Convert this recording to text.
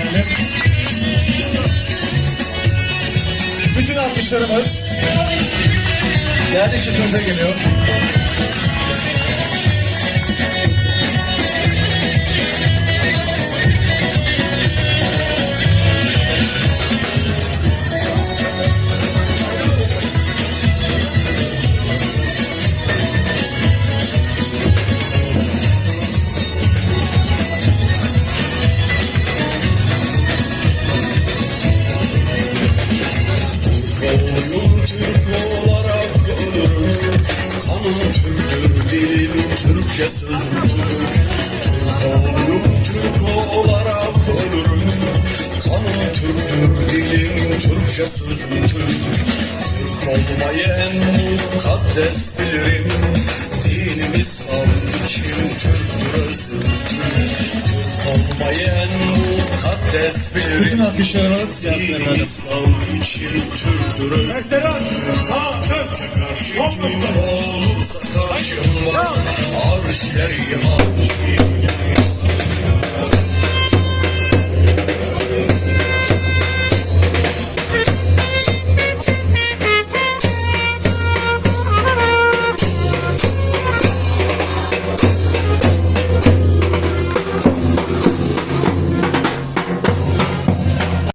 efendim. Bütün alkışlarımız değerli çiftimize geliyor. Kanım Türktür, dilim Türkçe Türk oğlum Türk olarak ölürüm. Kanım Türktür, dilim Türkçe sözlüdür Türk olmayı en mukaddes bilirim. Dinim İslam için Türktür Türk olmayı en mukaddes bilirim. Bütün gelsin Dinim efendim. İslam için Türktür özürdür Veteran, sağ, dön. Olursa karşıma Arşileri arşileri